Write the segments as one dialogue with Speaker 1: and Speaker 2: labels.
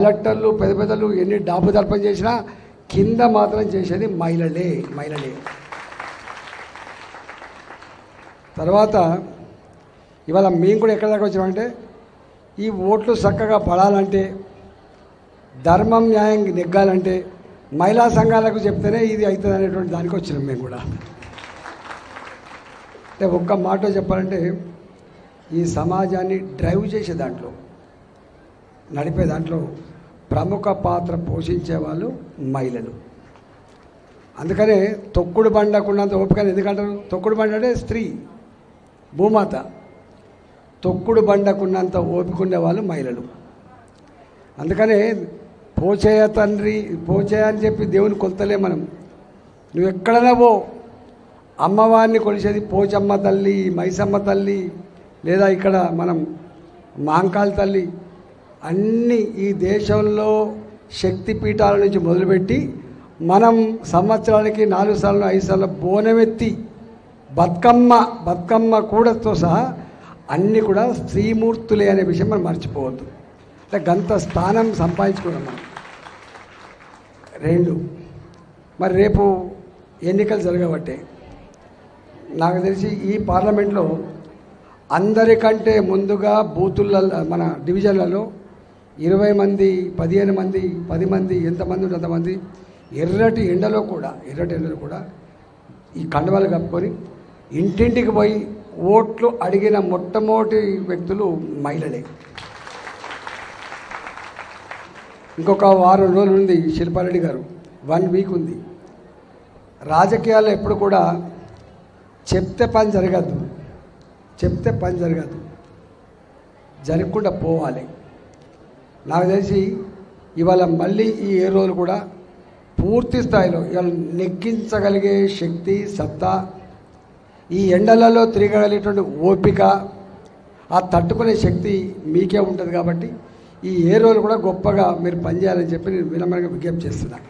Speaker 1: కలెక్టర్లు పెద్ద పెద్దలు ఎన్ని డాబు దర్పం చేసినా కింద మాత్రం చేసేది మహిళలే మహిళలే. తర్వాత ఇవాళ మేము కూడా ఎక్కడి దాకా వచ్చామంటే ఈ ఓట్లు చక్కగా పడాలంటే ధర్మం న్యాయం నెగ్గాలంటే మహిళా సంఘాలకు చెప్తేనే ఇది అవుతుంది అనేటువంటి దానికి వచ్చినాం మేము కూడా. అంటే ఒక్క మాట చెప్పాలంటే ఈ సమాజాన్ని డ్రైవ్ చేసే దాంట్లో నడిపే దాంట్లో ప్రముఖ పాత్ర పోషించే వాళ్ళు మహిళలు. అందుకనే తొక్కుడు బండకున్నంత ఓపికని ఎందుకంటారు? తొక్కుడు బండ అంటే స్త్రీ భూమాత. తొక్కుడు బండకున్నంత ఓపిక వాళ్ళు మహిళలు. అందుకనే పోచేయ తండ్రి పోచేయ అని చెప్పి దేవుని కొలతలే మనం. నువ్వు ఎక్కడైనా పో. అమ్మవారిని కొలిసేది పోచమ్మ తల్లి మైసమ్మ తల్లి లేదా ఇక్కడ మనం మాంకాల్ తల్లి అన్ని ఈ దేశంలో శక్తి పీఠాల నుంచి మొదలుపెట్టి మనం సంవత్సరానికి నాలుగు సార్లు ఐదు సార్లు బోనమెత్తి బతుకమ్మ బతుకమ్మ కూడతో సహా అన్నీ కూడా స్త్రీమూర్తులే అనే విషయం మనం మర్చిపోవద్దు. అంటే గంత స్థానం సంపాదించుకున్నాం మనం. రెండు. మరి రేపు ఎన్నికలు జరగబట్టే నాకు తెలిసి ఈ పార్లమెంట్లో అందరికంటే ముందుగా బూతుల మన డివిజన్లలో ఇరవై మంది పదిహేను మంది పది మంది ఎంతమంది ఉంటే అంతమంది ఎర్రటి ఎండలో కూడా ఎర్రటి ఎండలో కూడా ఈ కండవాలు కప్పుకొని ఇంటింటికి పోయి ఓట్లు అడిగిన మొట్టమొదటి వ్యక్తులు మహిళలే. ఇంకొక వారం రోజులు ఉంది శిల్పారెడ్డి గారు. వన్ వీక్ ఉంది. రాజకీయాల్లో ఎప్పుడు కూడా చెప్తే పని జరగద్దు. చెప్తే పని జరగదు జరగకుండా పోవాలి. నాకు తెలిసి ఇవాళ మళ్ళీ ఈ ఏ రోజులు కూడా పూర్తి స్థాయిలో ఇవాళ నెగ్గించగలిగే శక్తి సత్తా ఈ ఎండలలో తిరగలిగేటువంటి ఓపిక ఆ తట్టుకునే శక్తి మీకే ఉంటుంది కాబట్టి ఈ ఏ రోజులు కూడా గొప్పగా మీరు పనిచేయాలని చెప్పి నేను వినమ్రంగా విజ్ఞప్తి చేస్తున్నాను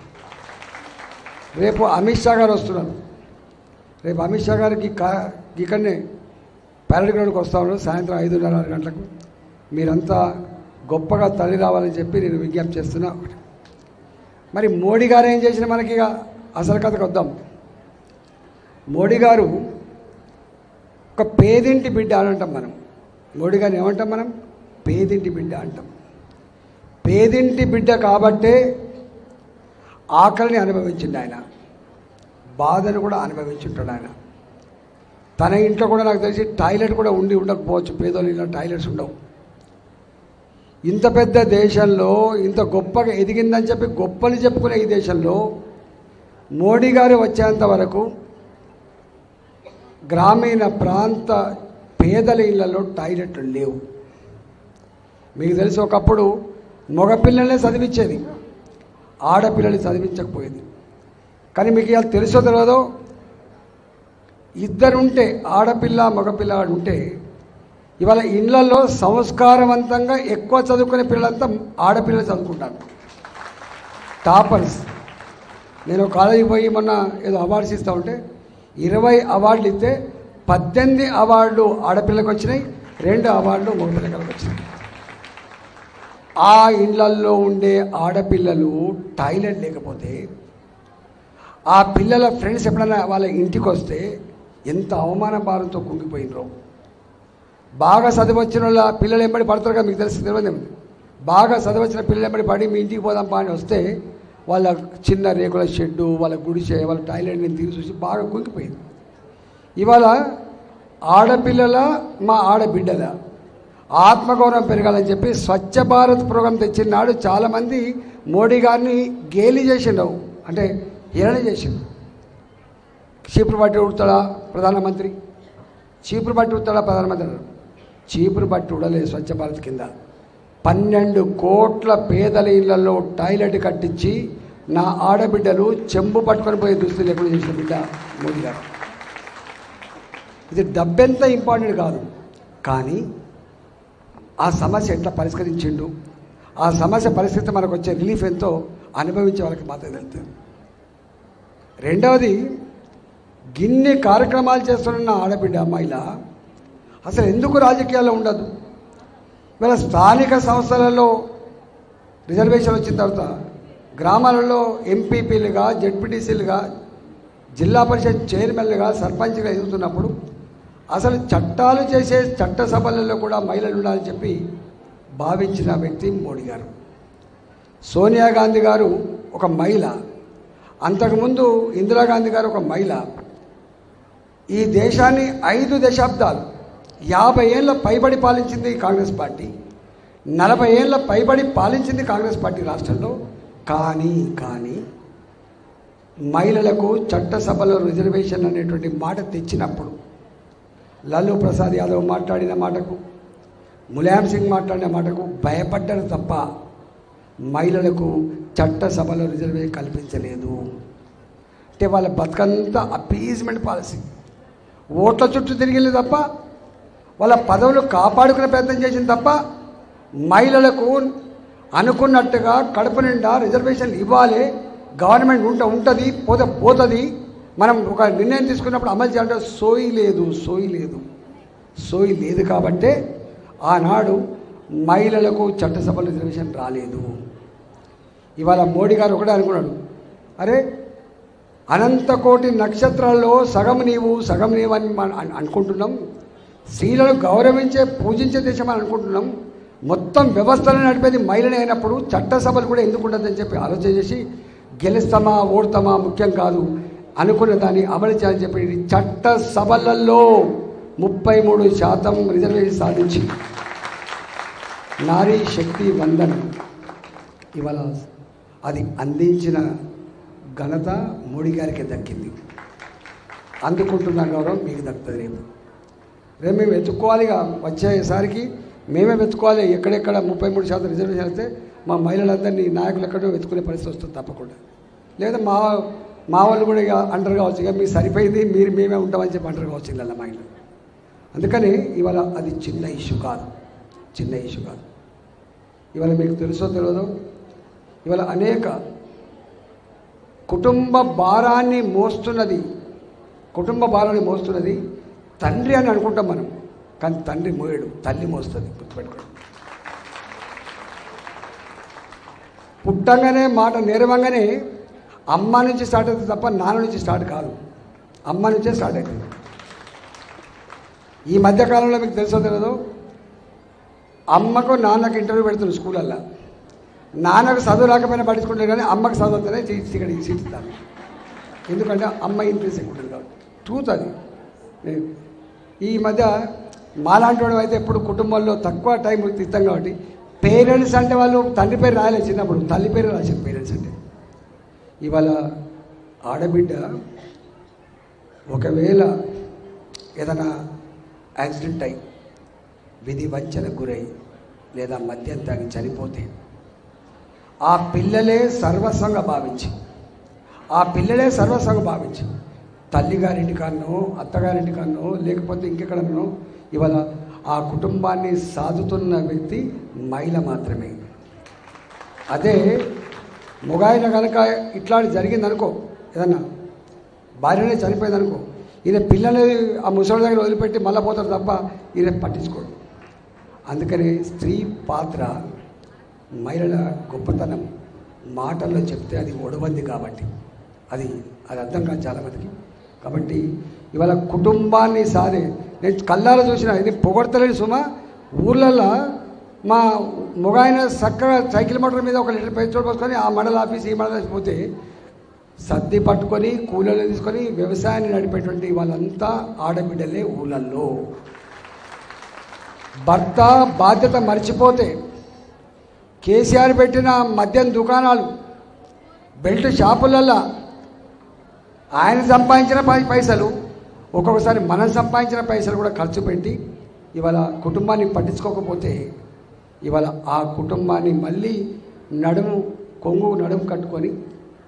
Speaker 1: రేపు అమిత్ షా గారు వస్తున్నారు. రేపు అమిత్ షా గారికి ఇక్కడనే ప్యారెడ్ గ్రౌండ్కి వస్తా ఉన్నారు సాయంత్రం ఐదున్నర ఆరు గంటలకు. మీరంతా గొప్పగా తల్లి రావాలని చెప్పి నేను విజ్ఞప్తి చేస్తున్నా. మరి మోడీ గారు ఏం చేసిన మనకి ఇక అసలు కథకు వద్దాం. మోడీ గారు ఒక పేదింటి బిడ్డ అని అంటాం మనం. మోడీ గారిని ఏమంటాం మనం? పేదింటి బిడ్డ అంటాం. పేదింటి బిడ్డ కాబట్టే ఆకలిని అనుభవించింది ఆయన. బాధను కూడా అనుభవించుంటాడు ఆయన. తన ఇంట్లో కూడా నాకు తెలిసి టాయిలెట్ కూడా ఉండి ఉండకపోవచ్చు. పేదోళ్ళ టాయిలెట్స్ ఉండవు. ఇంత పెద్ద దేశంలో ఇంత గొప్పగా ఎదిగిందని చెప్పి గొప్పలు చెప్పుకునే ఈ దేశంలో మోడీ గారు వచ్చేంత వరకు గ్రామీణ ప్రాంత పేదల ఇళ్ళలో టాయిలెట్లు లేవు. మీకు తెలిసి ఒకప్పుడు మగపిల్లలనే చదివించేది ఆడపిల్లల్ని చదివించకపోయేది. కానీ మీకు ఇలా తెలుసో తెలియదో ఇద్దరుంటే ఆడపిల్ల మగపిల్ల ఉంటే ఇవాళ ఇళ్ళలో సంస్కారవంతంగా ఎక్కువ చదువుకునే పిల్లలంతా ఆడపిల్లలు చదువుకుంటారు. టాపర్స్. నేను కాలేజీకి పోయి మొన్న ఏదో అవార్డ్స్ ఇస్తూ ఉంటే ఇరవై అవార్డులు ఇస్తే పద్దెనిమిది అవార్డులు ఆడపిల్లలకు వచ్చినాయి రెండు అవార్డులు మగపిల్లలకు వచ్చినాయి. ఆ ఇళ్ళల్లో ఉండే ఆడపిల్లలు టాయిలెట్ లేకపోతే ఆ పిల్లల ఫ్రెండ్స్ ఎప్పుడైనా వాళ్ళ ఇంటికి వస్తే ఎంత అవమాన భారంతో కుంగిపోయినరో బాగా చదివచ్చిన వాళ్ళ పిల్లలు ఎంబడి పడతారు కదా మీకు తెలిసి తెలియదు బాగా చదివచ్చిన పిల్లలు ఎంబడి పడి మీ ఇంటికి పోదాం పా అని వస్తే వాళ్ళ చిన్న రేకుల షెడ్డు వాళ్ళ గుడిసె వాళ్ళ టాయిలెట్ నేను తిరిగి చూసి బాగా కుంగిపోయింది. ఇవాళ ఆడపిల్లల మా ఆడబిడ్డల ఆత్మగౌరవం పెరగాలని చెప్పి స్వచ్ఛ భారత్ ప్రోగ్రాం తెచ్చినాడు చాలామంది మోడీ గారిని గేలి చేసిండవు అంటే హీరణ చేసిండు చీపురు పట్టి ఉడతాడా ప్రధానమంత్రి? చీపురు పట్టి ఉడతాడా ప్రధానమంత్రి? అన్నారు. చీపురు పట్టి ఉడలేదు స్వచ్ఛ భారత్ కింద. పన్నెండు కోట్ల పేదల ఇళ్ళలో టాయిలెట్ కట్టించి నా ఆడబిడ్డలు చెంబు పట్టుకొని పోయే దుస్తులు లేకుండా చేసిన బిడ్డ మోదీ గారు. ఇది డబ్బెంత ఇంపార్టెంట్ కాదు. కానీ ఆ సమస్య ఎట్లా పరిష్కరించిండు? ఆ సమస్య పరిస్థితి మనకు వచ్చే రిలీఫ్ ఎంతో అనుభవించే వాళ్ళకి మాత్రమే తెలుస్తుంది. రెండవది గిన్ని కార్యక్రమాలు చేస్తున్న ఆడబిడ్డ అమ్మాయిల అసలు ఎందుకు రాజకీయాల్లో ఉండదు? ఇవాళ స్థానిక సంస్థలలో రిజర్వేషన్ వచ్చిన తర్వాత గ్రామాలలో ఎంపీపీలుగా జడ్పీటీసీలుగా జిల్లా పరిషత్ చైర్మన్లుగా సర్పంచ్గా ఎదుగుతున్నప్పుడు అసలు చట్టాలు చేసే చట్టసభలలో కూడా మహిళలు ఉండాలని చెప్పి భావించిన వ్యక్తి మోడీ గారు. సోనియా గాంధీ గారు ఒక మహిళ. అంతకుముందు ఇందిరాగాంధీ గారు ఒక మహిళ. ఈ దేశాన్ని ఐదు దశాబ్దాలు యాభై ఏళ్ళ పైబడి పాలించింది కాంగ్రెస్ పార్టీ. నలభై ఏళ్ళ పైబడి పాలించింది కాంగ్రెస్ పార్టీ రాష్ట్రంలో. కానీ కానీ మహిళలకు చట్టసభలో రిజర్వేషన్ అనేటువంటి మాట తెచ్చినప్పుడు లల్లూ ప్రసాద్ యాదవ్ మాట్లాడిన మాటకు ములాయం సింగ్ మాట్లాడిన మాటకు భయపడ్డారు తప్ప మహిళలకు చట్టసభలో రిజర్వేషన్ కల్పించలేదు. అంటే వాళ్ళ బతుకంతా అపీజ్మెంట్ పాలసీ. ఓట్ల చుట్టూ తిరిగింది తప్ప వాళ్ళ పదవులు కాపాడుకునే ప్రయత్నం చేసింది తప్ప మహిళలకు అనుకున్నట్టుగా కడుపు నిండా రిజర్వేషన్ ఇవ్వాలి. గవర్నమెంట్ ఉంట ఉంటుంది పోతే పోతుంది. మనం ఒక నిర్ణయం తీసుకున్నప్పుడు అమలు చేయాలంటే సోయి లేదు సోయి లేదు. సోయి లేదు కాబట్టే ఆనాడు మహిళలకు చట్టసభలో రిజర్వేషన్ రాలేదు. ఇవాళ మోడీ గారు ఒకటే అనుకున్నాడు. అరే అనంత కోటి నక్షత్రాల్లో సగం నీవు సగం నీవు అని అనుకుంటున్నాం. స్త్రీలను గౌరవించే పూజించే దేశం అని అనుకుంటున్నాం. మొత్తం వ్యవస్థలను నడిపేది మహిళనే అయినప్పుడు చట్టసభలు కూడా ఎందుకు ఉండదని చెప్పి ఆలోచన చేసి గెలుస్తామా ఓడతామా ముఖ్యం కాదు అనుకున్న దాన్ని అమలు చేయాలని చెప్పి చట్టసభలలో ముప్పై మూడు శాతం రిజర్వేషన్ సాధించి. నారీ శక్తి వందన. ఇవాళ అది అందించిన ఘనత మోడీ గారికి దక్కింది. అందుకుంటున్న గౌరవం మీకు దక్కుతుంది రేపు. రేపు మేము వెతుక్కోవాలిగా వచ్చేసరికి మేమే వెతుక్కోవాలి. ఎక్కడెక్కడ ముప్పై మూడు శాతం రిజర్వేషన్ అయితే మా మహిళలందరినీ నాయకులు ఎక్కడో వెతుకునే పరిస్థితి వస్తుంది తప్పకుండా. లేదా మా మా వాళ్ళు కూడా ఇక కావచ్చు. ఇక మీకు సరిపోయింది మీరు మేమే ఉంటామని చెప్పి అంటారు కావచ్చు ఇళ్ళ మహిళలు. అందుకని ఇవాళ అది చిన్న ఇష్యూ కాదు. చిన్న ఇష్యూ కాదు. ఇవాళ మీకు తెలుసో తెలియదు ఇవాళ అనేక కుటుంబ భారాన్ని మోస్తున్నది కుటుంబ భారాన్ని మోస్తున్నది తండ్రి అని అనుకుంటాం మనం. కానీ తండ్రి మోయడు తల్లి మోస్తుంది గుర్తుపెట్టుకోండి. పుట్టంగానే మాట నేరవంగానే అమ్మ నుంచి స్టార్ట్ అవుతుంది తప్ప నాన్న నుంచి స్టార్ట్ కాదు. అమ్మ నుంచే స్టార్ట్ అవుతుంది. ఈ మధ్యకాలంలో మీకు తెలుసో తెలియదు అమ్మకు నాన్నకు ఇంటర్వ్యూ పెడుతున్నారు స్కూలల్లో నాన్నకు చదువు రాకపోయినా పట్టించుకుంటారు కానీ అమ్మకు చదువు వస్తేనే సీట్ ఇక్కడ సీట్ ఇస్తాను ఎందుకంటే అమ్మ ఇంట్రెస్ట్ ఎక్కువ ఉంటుంది కాబట్టి. ట్రూత్ అది. నేను ఈ మధ్య మాలాంటి వాడు అయితే ఇప్పుడు కుటుంబంలో తక్కువ టైం ఇస్తాం కాబట్టి పేరెంట్స్ అంటే వాళ్ళు తండ్రి పేరు రాయలేదు చిన్నప్పుడు. తల్లి పేరు రాశారు పేరెంట్స్ అంటే. ఇవాళ ఆడబిడ్డ ఒకవేళ ఏదైనా యాక్సిడెంట్ అయి విధి వంచన గురై లేదా మద్యం తాగి చనిపోతే ఆ పిల్లలే సర్వస్వంగా భావించి ఆ పిల్లలే సర్వస్వంగా భావించి తల్లిగారింటి కన్నో అత్తగారింటి కన్నో లేకపోతే ఇంకెక్కడనో ఇవాళ ఆ కుటుంబాన్ని సాదుతున్న వ్యక్తి మహిళ మాత్రమే. అదే మొగాయిన కనుక ఇట్లాంటి జరిగిందనుకో ఏదన్నా భార్యనే చనిపోయిందనుకో ఈయన పిల్లలు ఆ ముసలి దగ్గర వదిలిపెట్టి మళ్ళీ పోతారు తప్ప ఈయన పట్టించుకోడు. అందుకని స్త్రీ పాత్ర మహిళల గొప్పతనం. మాటల్లో చెప్తే అది ఒడవంది కాబట్టి. అది అది అర్థం కాదు చాలామందికి కాబట్టి ఇవాళ కుటుంబాన్ని సారే. నేను కళ్ళారా చూసిన ఇది పొగడతలేని సుమ ఊర్లలో మా మొగాయన చక్కగా సైకిల్ మోటార్ మీద ఒక లీటర్ పెట్రోల్ పోసుకొని ఆ మండల ఆఫీస్ ఈ మండల పోతే సర్ది పట్టుకొని కూలీలు తీసుకొని వ్యవసాయాన్ని నడిపేటువంటి వాళ్ళంతా ఆడబిడ్డలే ఊళ్ళల్లో భర్త బాధ్యత మర్చిపోతే కేసీఆర్ పెట్టిన మద్యం దుకాణాలు బెల్ట్ షాపులల్లో ఆయన సంపాదించిన పైసలు ఒక్కొక్కసారి మనం సంపాదించిన పైసలు కూడా ఖర్చు పెట్టి ఇవాళ కుటుంబాన్ని పట్టించుకోకపోతే ఇవాళ ఆ కుటుంబాన్ని మళ్ళీ నడుము కొంగు నడుము కట్టుకొని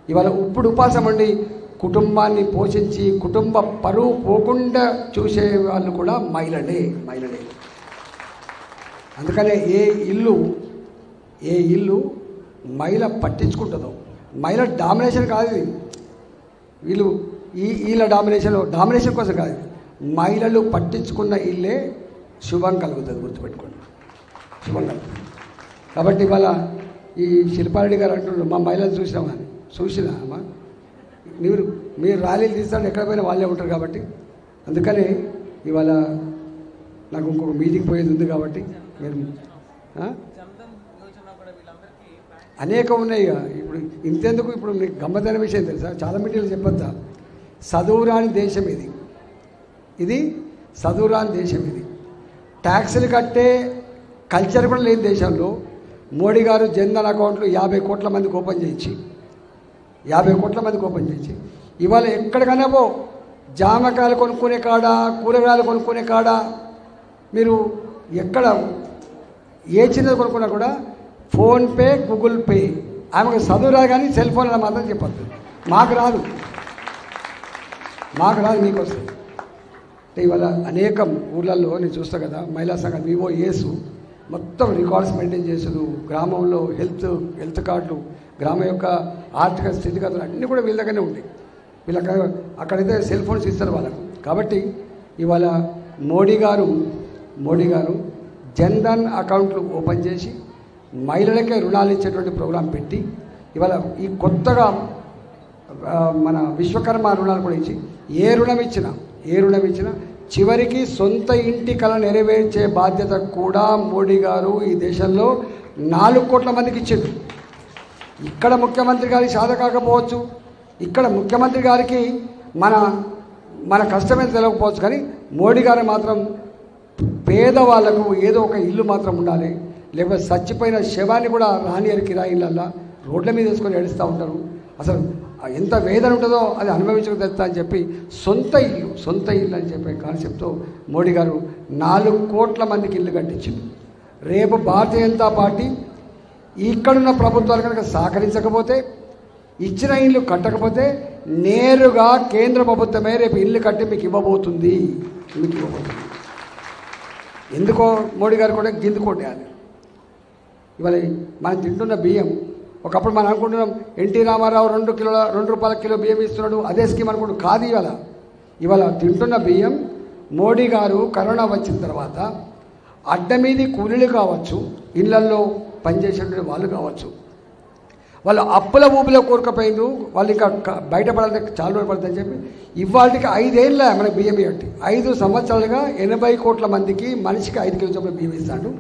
Speaker 1: ఇవాళ ఇప్పుడు ఉపాసం ఉండి కుటుంబాన్ని పోషించి కుటుంబ పరువు పోకుండా చూసే వాళ్ళు కూడా మహిళలే మహిళలే. అందుకనే ఏ ఇల్లు ఏ ఇల్లు మహిళ పట్టించుకుంటుందో మహిళ డామినేషన్ కాదు వీళ్ళు ఈ వీళ్ళ డామినేషన్ డామినేషన్ కోసం కాదు మహిళలు పట్టించుకున్న ఇల్లే శుభం కలుగుతుంది గుర్తుపెట్టుకోండి. శుభం కలుగుతుంది. కాబట్టి ఇవాళ ఈ శిల్పారెడ్డి గారు అంటున్నారు మా మహిళలు చూసినామని చూసినా అమ్మా? మీరు మీరు ర్యాలీలు తీస్తాడు ఎక్కడ పోయినా వాళ్ళే ఉంటారు కాబట్టి. అందుకని ఇవాళ నాకు ఇంకొక మీటింగ్ పోయేది ఉంది కాబట్టి మీరు అనేకం ఉన్నాయి ఇప్పుడు ఇంతెందుకు ఇప్పుడు మీకు గమ్మతైన విషయం తెలుసా? చాలా మీడియాలు చెప్పొద్దా? చదువురాని దేశం ఇది. ఇది చదువురాని దేశం ఇది. ట్యాక్సులు కట్టే కల్చర్ కూడా లేని దేశంలో మోడీ గారు జన్ధన్ అకౌంట్లు యాభై కోట్ల మందికి ఓపెన్ చేయించి యాభై కోట్ల మందికి ఓపెన్ చేయించి ఇవాళ ఎక్కడికైనా పో జామకాయలు కొనుక్కునే కాడ కూరగాయలు కొనుక్కునే కాడ మీరు ఎక్కడ ఏ చిన్నది కొనుక్కున్నా కూడా ఫోన్పే గూగుల్ పే. ఆమెకు చదువు రాదు కానీ సెల్ ఫోన్లో మాత్రం చెప్పద్దు. మాకు రాదు. మాకు రాదు మీకు వస్తుంది ఇవాళ అనేకం ఊర్లలో నేను చూస్తా కదా మహిళా సంఘం వివో ఏసు మొత్తం రికార్డ్స్ మెయింటైన్ చేసారు గ్రామంలో హెల్త్ హెల్త్ కార్డులు గ్రామం యొక్క ఆర్థిక స్థితిగతులు అన్నీ కూడా వీళ్ళ దగ్గరనే ఉంటాయి వీళ్ళకి అక్కడైతే సెల్ ఫోన్స్ ఇస్తారు వాళ్ళకు. కాబట్టి ఇవాళ మోడీ గారు మోడీ గారు జన్ధన్ అకౌంట్లు ఓపెన్ చేసి మహిళలకే రుణాలు ఇచ్చేటువంటి ప్రోగ్రాం పెట్టి ఇవాళ ఈ కొత్తగా మన విశ్వకర్మ రుణాలు కూడా ఇచ్చి ఏ రుణం ఇచ్చినా ఏ రుణం ఇచ్చినా చివరికి సొంత ఇంటి కళ నెరవేర్చే బాధ్యత కూడా మోడీ గారు ఈ దేశంలో నాలుగు కోట్ల మందికి ఇచ్చింది ఇక్కడ ముఖ్యమంత్రి గారికి సాధ కాకపోవచ్చు ఇక్కడ ముఖ్యమంత్రి గారికి మన మన కష్టమే తెలియకపోవచ్చు కానీ మోడీ గారు మాత్రం పేదవాళ్ళకు ఏదో ఒక ఇల్లు మాత్రం ఉండాలి. లేకపోతే చచ్చిపోయిన శవాన్ని కూడా రానియరు కిరాయిలల్లా రోడ్ల మీద వేసుకొని ఏడుస్తూ ఉంటారు. అసలు ఎంత వేదన ఉంటుందో అది అనుభవించక తెలుస్తా అని చెప్పి సొంత ఇల్లు సొంత ఇల్లు అని చెప్పే కాన్సెప్ట్తో మోడీ గారు నాలుగు కోట్ల మందికి ఇల్లు కట్టించింది. రేపు భారతీయ జనతా పార్టీ ఇక్కడున్న ప్రభుత్వాలు కనుక సహకరించకపోతే ఇచ్చిన ఇల్లు కట్టకపోతే నేరుగా కేంద్ర ప్రభుత్వమే రేపు ఇల్లు కట్టి మీకు ఇవ్వబోతుంది. మీకు ఇవ్వబోతుంది. ఎందుకో మోడీ గారు కూడా గిందు అది ఇవాళ మనం తింటున్న బియ్యం ఒకప్పుడు మనం అనుకుంటున్నాం ఎన్టీ రామారావు రెండు కిలోల రెండు రూపాయల కిలో బియ్యం ఇస్తున్నాడు అదే స్కీమ్ అనుకుంటు కాదు ఇవాళ. ఇవాళ తింటున్న బియ్యం మోడీ గారు కరోనా వచ్చిన తర్వాత అడ్డ మీది కూలీలు కావచ్చు ఇళ్ళల్లో పనిచేసేటువంటి వాళ్ళు కావచ్చు. వాళ్ళు అప్పుల ఊపిలో కూరుకుపోయిండు వాళ్ళు ఇంకా బయటపడాలి చాలా రోజులు పడుతుందని చెప్పి ఇవాళకి ఐదేళ్ళ మనకి బియ్యం ఇవ్వండి. ఐదు సంవత్సరాలుగా ఎనభై కోట్ల మందికి మనిషికి ఐదు కిలో చొప్పున బియ్యం ఇస్తాడు.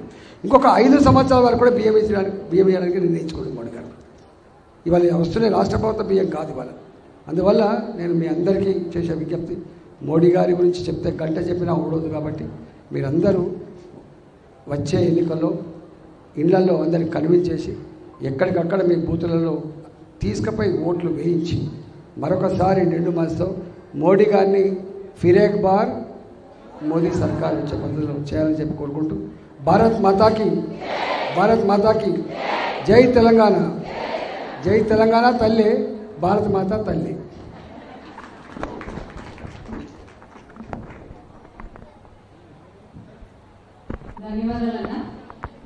Speaker 1: ఇంకొక ఐదు సంవత్సరాల వరకు కూడా బియ్యం ఇచ్చడానికి బియ్యం ఇవ్వడానికి నిర్ణయించుకోండి మోడీ గారు ఇవాళ వస్తున్నాయి రాష్ట్ర ప్రభుత్వ బియ్యం కాదు ఇవాళ. అందువల్ల నేను మీ అందరికీ చేసే విజ్ఞప్తి మోడీ గారి గురించి చెప్తే గంట చెప్పినా ఉండదు కాబట్టి మీరందరూ వచ్చే ఎన్నికల్లో ఇళ్ళలో అందరికి కన్విన్స్ చేసి ఎక్కడికక్కడ మీ బూతులలో తీసుకుపోయి ఓట్లు వేయించి మరొకసారి నిండు మనసుతో మోడీ గారిని ఫిరేక్ బార్ మోదీ సర్కార్ వచ్చే పద్ధతిలో చేయాలని చెప్పి కోరుకుంటూ భారత్ మాతాకి భారత్ మాతాకి జై తెలంగాణ. జై తెలంగాణ తల్లి భారత్ మాత తల్లి.
Speaker 2: ధన్యవాదాలన్న.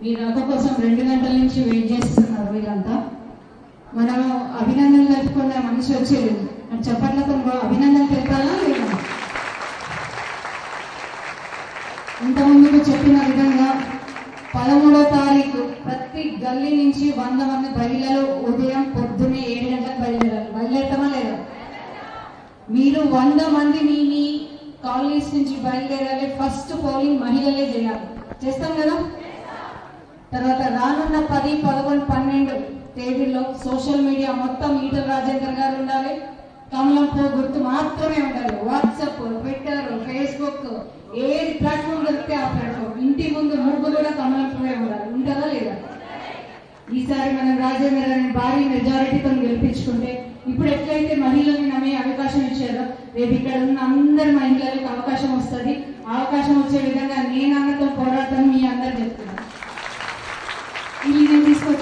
Speaker 2: మీ రాక కోసం రెండు గంటల నుంచి వెయిట్ చేస్తున్నారు మీరంతా. మనం అభినందనలు తెలుపుకున్న మనిషి వచ్చేది. మరి చెప్పట్లతో అభినందనలు తెలపాలా లేదా? ఇంతకుముందు చెప్పిన విధంగా గల్లీ నుంచి వంద మంది మహిళలు ఉదయం పొద్దున్నే ఏడు గంటలకు బయలుదేరాలి. బయలుదేరతామా లేదా? మీరు వంద మంది మీ మీ కాలనీస్ నుంచి బయలుదేరాలి. ఫస్ట్ పోలింగ్ మహిళలే చేయాలి. చేస్తాం కదా? తర్వాత రానున్న పది పదకొండు పన్నెండు తేదీల్లో సోషల్ మీడియా మొత్తం ఈటల రాజేందర్ గారు ఉండాలి. కమలం పో గుర్తు మాత్రమే ఉండాలి. వాట్సాప్ ట్విట్టర్ ఫేస్బుక్ ఏ ప్లాట్ఫామ్ దొరికితే ఆ ప్లాట్ఫామ్. ఇంటి ముందు ముగ్గు కూడా కమలం పువ్వే ఉండాలి. ఉంటుందా లేదా? ఈసారి మనం రాజేంద్రని భారీ మెజారిటీతో గెలిపించుకుంటే ఇప్పుడు ఎట్లయితే మహిళలను నమ్మే అవకాశం ఇచ్చారో రేపు ఇక్కడ ఉన్న అందరు మహిళలకు అవకాశం వస్తుంది. అవకాశం వచ్చే విధంగా నేను అన్నతో పోరాటం మీ అందరు చెప్తున్నాను తీసుకొని